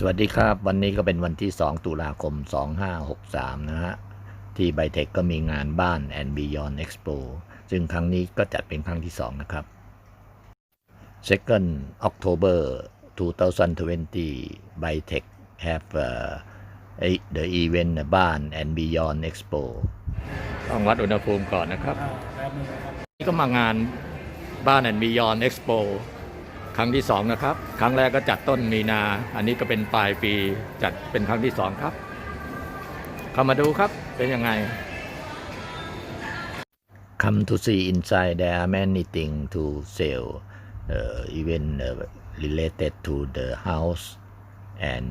สวัสดีครับ วันนี้ก็เป็นวันที่ 2 ตุลาคม 2563 นะฮะ ที่ไบเทคก็มีงานบ้าน and Beyond Expo ซึ่งครั้งนี้ก็จัดเป็นครั้งที่ 2 นะครับ Second October 2020 Bytech have uh, a- the event บ้าน and Beyond Expo ต้องวัดอุณหภูมิก่อนนะครับ นี่ก็มางานบ้านแอน ครั้งที่สองนะครับ ครั้งแรกก็จัดต้นมีนา อันนี้ก็เป็นปลายปีจัดเป็นครั้งที่สองครับ เข้ามาดูครับเป็นยังไง Come to see inside there are many things to sell uh, even uh, related to the house and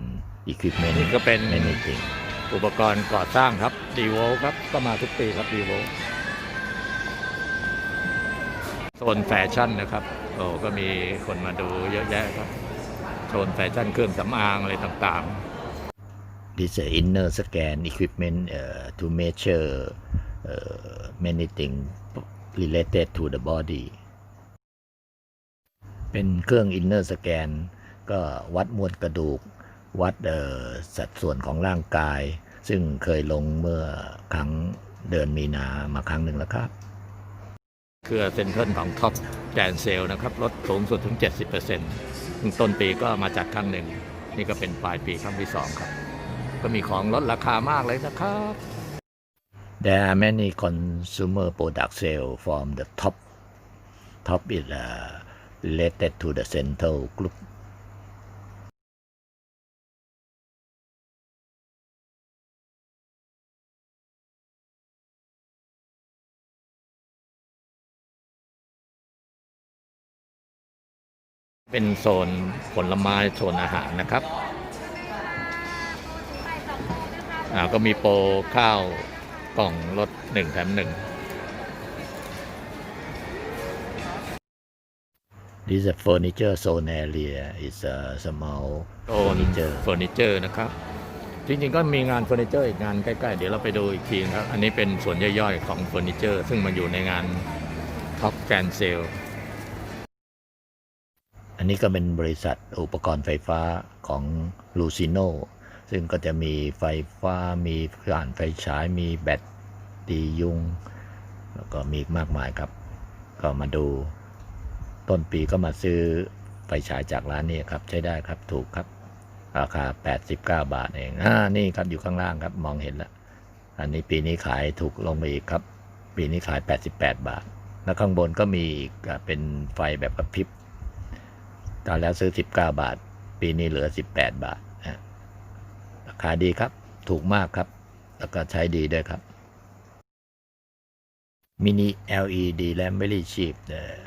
equipment นี่ก็เป็น many things อุปกรณ์ก่อสร้างครับดีโวครับก็มาทุกปีครับดีโว โซนแฟชั่นนะครับ โอ้ก็มีคนมาดูเยอะแยะครับโซนแฟชั่นเครื่องสำอางอะไรต่างๆ this uh, inner scan equipment uh, to measure uh, many things related to the body เป็นเครื่อง inner scan ก็วัดมวลกระดูก วัดสัดส่วนของร่างกาย ซึ่งเคยลงเมื่อครั้งเดือนมีนามาครั้งหนึ่งแล้วครับ เครือเซ็นทรัลของท็อปแกนเซลนะครับลดสูงสุดถึง 70%ซึ่งต้นปีก็มาจัดครั้งหนึ่ง นี่ก็เป็นปลายปีครั้งที่สองครับ ก็มีของลดราคามากเลยนะครับ There are many consumer product sale from the top top is uh, related to the central group เป็นโซนผลไม้โซนอาหารนะครับอ่าก็มีโปรข้าวกล่องลดหนึ่งแถมหนึ่ง This is a furniture zone area. It's a small โซน furniture. เฟอร์นิเจอร์นะครับ จริงๆก็มีงานเฟอร์นิเจอร์อีกงานใกล้ๆ เดี๋ยวเราไปดูอีกทีนะครับ อันนี้เป็นส่วนย่อยๆ ของเฟอร์นิเจอร์ ซึ่งมันอยู่ในงานท็อปแกนเซล อันนี้ก็เป็นบริษัทอุปกรณ์ไฟฟ้าของ Lucino ซึ่งก็จะมีไฟฟ้า มีผ่านไฟฉาย มีแบตตียุง แล้วก็มีมากมายครับ ก็มาดู ต้นปีก็มาซื้อไฟฉายจากร้านนี้ครับ ใช้ได้ครับถูกครับ ราคา 89 บาทเองอ่านี่ครับอยู่ข้างล่างครับมองเห็นแล้ว อันนี้ปีนี้ขายถูกลงไปอีกครับ ปีนี้ขาย 88 บาท แล้วข้างบนก็มีอีกเป็นไฟแบบกระพริบ ตอนแล้วซื้อ 19 บาท ปีนี้เหลือ 18 บาทนะราคาดีครับ ถูกมากครับ แล้วก็ใช้ดีด้วยครับ มินิ LED lamp very cheap uh,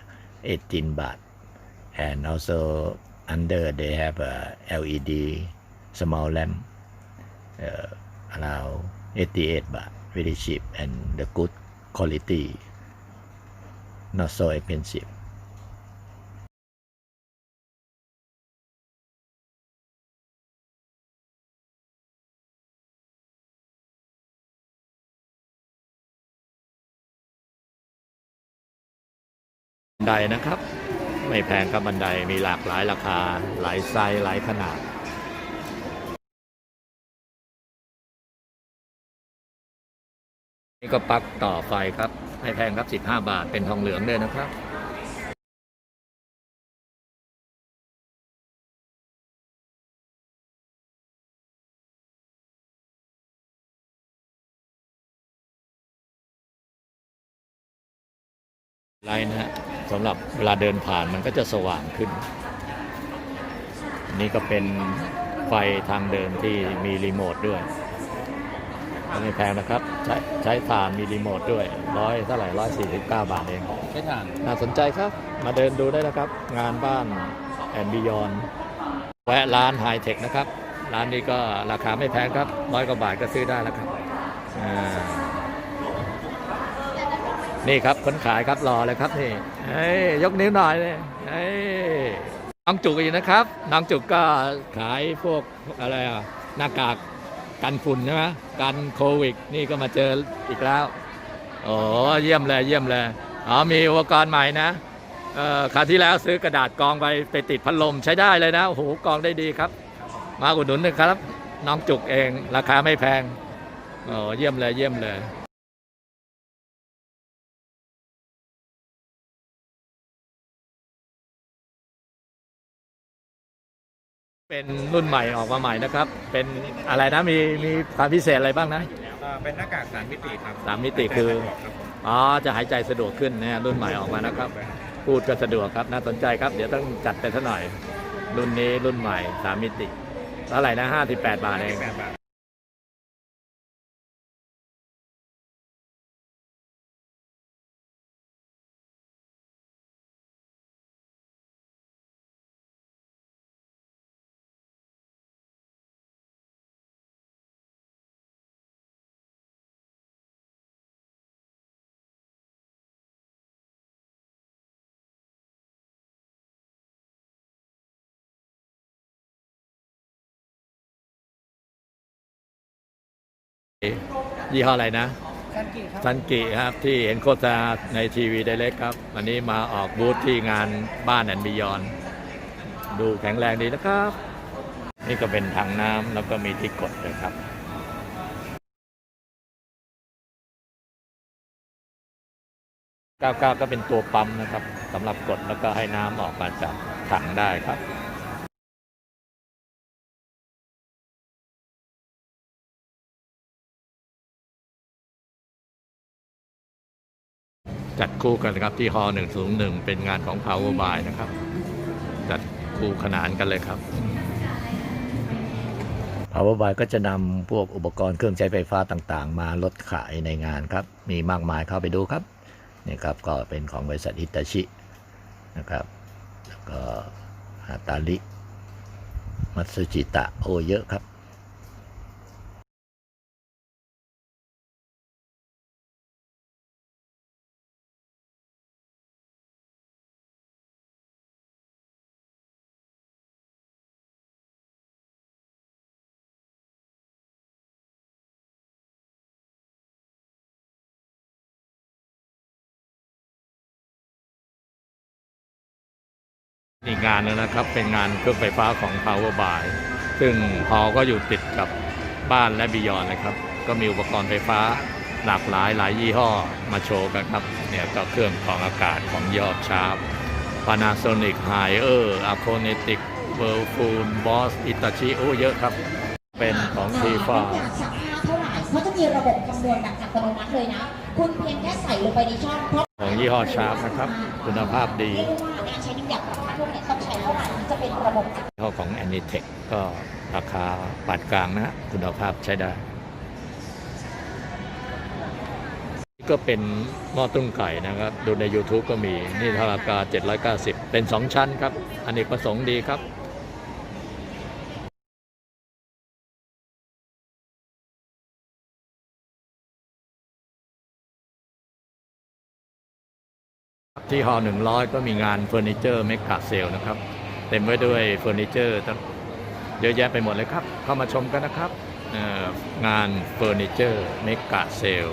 18 บาท and also under they have a LED small lamp uh, around 88บาท very cheap and the good quality not so expensive ไดนะครับ ไม่แพงครับบันไดมีหลากหลายราคาหลายไซส์หลายขนาด นี่ก็ปลั๊กต่อไฟครับ ไม่แพงครับ 15 บาทเป็นทองเหลืองด้วยนะครับไลท์นะฮะ สำหรับเวลาเดินผ่านมันก็จะสว่างขึ้นอันนี้ก็เป็นไฟทางเดินที่มีรีโมทด้วยไม่แพงนะครับ ใช้ใช้ถ่านมีรีโมทด้วยร้อยเท่าไหร่ร้อยสี่สิบเก้าบาทเองไม่ทานน่าสนใจครับ มาเดินดูได้นะครับ งานบ้านแอนบิยอนแวะร้านไฮเทคนะครับ ร้านนี้ก็ราคาไม่แพงครับร้อยกว่าบาทก็ซื้อได้แล้วครับอ่า นี่ครับคนขายครับรอเลยครับนี่เฮ้ยยกนิ้วหน่อยเลยเฮ้ยน้องจุกอีกนะครับน้องจุกก็ขายพวกอะไรอะหน้ากากกันฝุ่นใช่ไหมกันโควิด นี่ก็มาเจออีกแล้วโอ้เยี่ยมเลยเยี่ยมเลยอ๋อมีอุปกรณ์ใหม่นะเอ่อคราวที่แล้วซื้อกระดาษกองไปไปติดพัดลมใช้ได้เลยนะโอ้โหกองได้ดีครับ มาอุดหนุนนะครับ น้องจุกเอง ราคาไม่แพงโอ้เยี่ยมเลยเยี่ยมเลย เป็นรุ่นใหม่ออกมาใหม่นะครับ เป็นอะไรนะมีมีความพิเศษอะไรบ้างนะเอ่อเป็นหน้ากากสามมิติครับสามมิติคือ ครับผมอ๋อ จะหายใจสะดวกขึ้นนะรุ่นใหม่ออกมานะครับ พูดก็สะดวกครับน่าสนใจครับ เดี๋ยวต้องจัดไปสักหน่อย รุ่นนี้รุ่นใหม่สามมิติเท่าไหร่นะ58บาทเอง แปดบาท ยี่ห้ออะไรนะซันกิครับซันกิครับที่เห็นโฆษณาในทีวีไดเล็กครับ วันนี้มาออกบูธที่งานบ้านแอนบิยอน ดูแข็งแรงดีนะครับ นี่ก็เป็นถังน้ำแล้วก็มีที่กดเลยครับ99ก็เป็นตัวปั๊มนะครับสำหรับกดแล้วก็ให้น้ำออกมาจากถังได้ครับ จัดคู่กันนะครับที่ฮอ101เป็นงานของ Power by นะครับ จัดคู่ขนานกันเลยครับ Power by ก็จะนำพวกอุปกรณ์เครื่องใช้ไฟฟ้าต่างๆ มาลดขายในงานครับ มีมากมายเข้าไปดูครับนี่ครับก็เป็นของบริษัทฮิตาชินะครับ แล้วก็ฮาตาลิมัตสึจิตะโอเยอะครับ อีกงานหนึงนะครับเป็นงานเครื่องไฟฟ้าของ Power by ซึ่งฮอก็อยู่ติดกับบ้านและบิยอนนะครับ ก็มีอุปกรณ์ไฟฟ้าหลากหลายหลายยี่ห้อมาโชว์กันครับเนี่ยก็เครื่องของอากาศของยอดชาร์ป Panasonic h i e r a c o n e t i c Whirlpool Bosch Itachi โอ้เยอะครับ เป็นของทีฟ้าอยากสักผ้าเท่าไหร่เขาจะมีระบบคำนวณแบบอัตโนมัติเลยนะ คุณเพียงแค่ใส่ลงไปในช่องเพราะของยี่ห้อชาร์ปนะครับ คุณภาพดี ระบบอัตยี่ห้อของ a n i t e c ก็ราคาปานกลางนะ คุณภาพใช้ได้ก็เป็นหม้อตุ้งไก่นะครับ ดูใน YouTube ก็มี นี่ราคา 790 เป็น 2 ชั้นครับ อันนี้ประสงค์ดีครับที่ฮอ100 ก็มีงานเฟอร์นิเจอร์เมกะเซลนะครับ เต็มไว้ด้วยเฟอร์นิเจอร์ตั้งเยอะแยะไปหมดเลยครับ เข้ามาชมกันนะครับ งานเฟอร์นิเจอร์เมกะเซล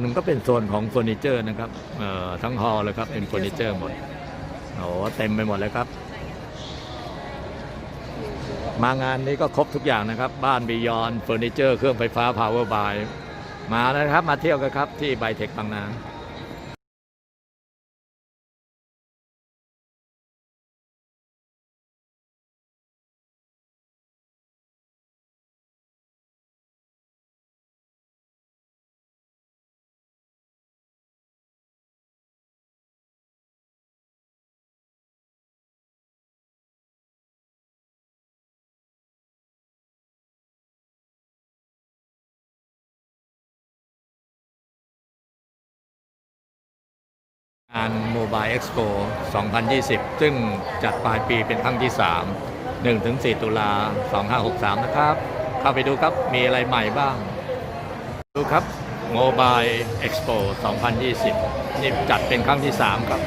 หนึ่งก็เป็นโซนของเฟอร์นิเจอร์นะครับทั้งฮอลเลยครับ เป็นเฟอร์นิเจอร์หมด โอ้เต็มไปหมดเลยครับ มางานนี้ก็ครบทุกอย่างนะครับ บ้านบียอนเฟอร์นิเจอร์เครื่องไฟฟ้า Power by มาแล้วนะครับมาเที่ยวกันครับที่ไบเทคบางนา งาน Mobile Expo 2020 ซึ่งจัดปลายปีเป็นครั้งที่ 3 1-4 ตุลา 2563 นะครับ เข้าไปดูครับมีอะไรใหม่บ้าง ดูครับ Mobile Expo 2020 นี่จัดเป็นครั้งที่ 3 ครับ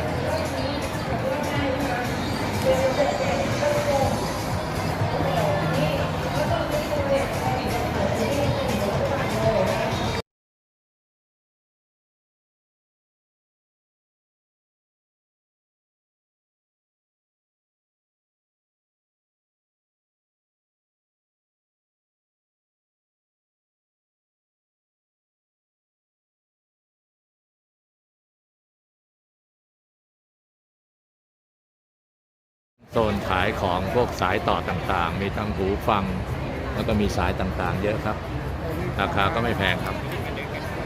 โซนขายของพวกสายต่อต่างๆ มีทั้งหูฟัง แล้วก็มีสายต่างๆ เยอะครับ ราคาก็ไม่แพงครับ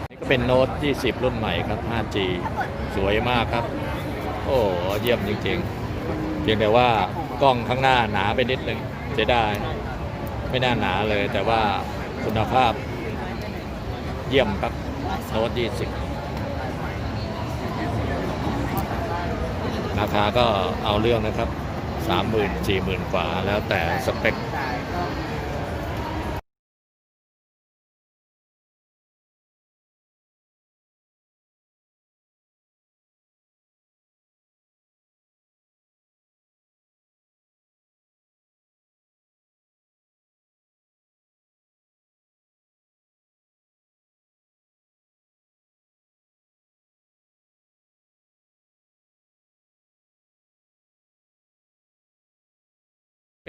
นี่ก็เป็นโน้ต20 รุ่นใหม่ครับ 5G สวยมากครับ โอ้เยี่ยมจริงๆ เพียงแต่ว่ากล้องข้างหน้าหนาไปนิดนึงเสียดายไม่น่าหนาเลย แต่ว่าคุณภาพเยี่ยมครับโน้ต20 ราคาก็เอาเรื่องนะครับ สามหมื่นสี่หมื่นกว่าแล้วแต่สเปค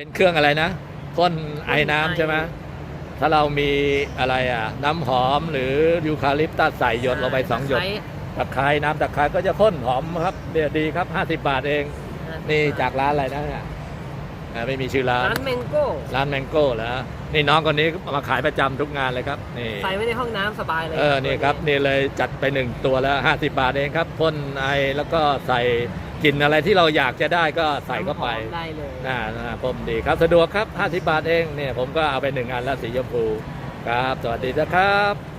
เป็นเครื่องอะไรนะพ่นไอ้น้ำใช่ไหมถ้าเรามีอะไรอะ น้ำหอมหรือยูคาลิปตัสใส่หยดลงไปสองหยดตะไคร้น้ำตะไคร้ก็จะพ่นหอมครับเดี๋ยวดีครับ 50 บาทเอง นี่จากร้านอะไรนะเนี่ยอ่าไม่มีชื่อร้าน ร้านแมงโก้ ร้านแมงโก้เหรอนี่น้องคนนี้มาขายประจำทุกงานเลยครับนี่ใส่ไว้ในห้องน้ำสบายเลยเออนี่ครับนี่เลยจัดไปหนึ่งตัวแล้ว 50 บาทเองครับพ่นไอแล้วก็ใส่ กลิ่นอะไรที่เราอยากจะได้ก็ใส่เข้าไปน้ำหอมได้เลยน่าน่าผมดีครับสะดวกครับ 50 บาทเองเนี่ยผมก็เอาไปหนึ่งอันแล้วสีชมพูครับ สวัสดีนะครับ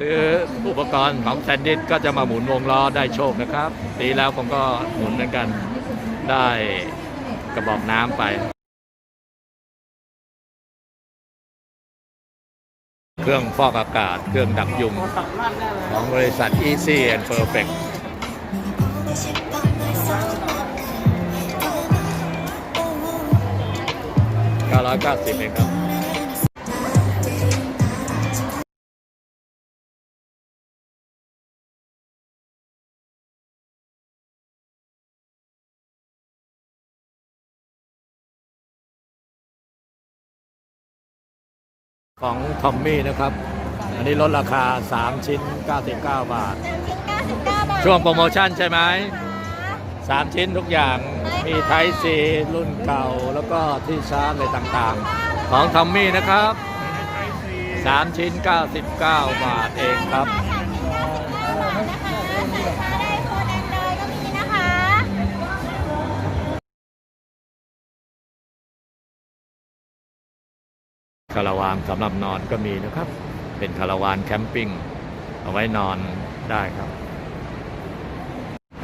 ซื้ออุปกรณ์ของแซนดิสก็จะมาหมุนวงล้อได้โชคนะครับดีแล้วผมก็หมุนเหมือนกันได้กระบอกน้ำไป เครื่องฟอกอากาศ เครื่องดับยุง ของบริษัท Easy and Perfect 990เองครับ ของทอมมี่นะครับ อันนี้ลดราคา 3 ชิ้น99 บาทช่วงโปรโมชั่นใช่ไหม3 ชิ้นทุกอย่างมีไทซีรุ่นเก่าแล้วก็ที่ชาร์จอะไรต่างๆ ของทอมมี่นะครับ 3 ชิ้น 99 บาทเองครับ คาราวานสำหรับนอนก็มีนะครับ เป็นคาราวานแคมปิ้งเอาไว้นอนได้ครับ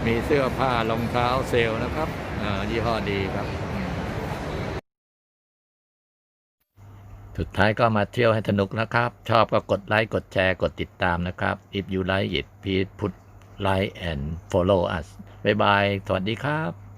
มีเสื้อผ้ารองเท้าเซลนะครับอ่ายี่ห้อดีครับ สุดท้ายก็มาเที่ยวให้สนุกนะครับ ชอบก็กดไลค์ กดแชร์ กดติดตามนะครับ if you like it please put like and follow us บ๊ายบาย สวัสดีครับ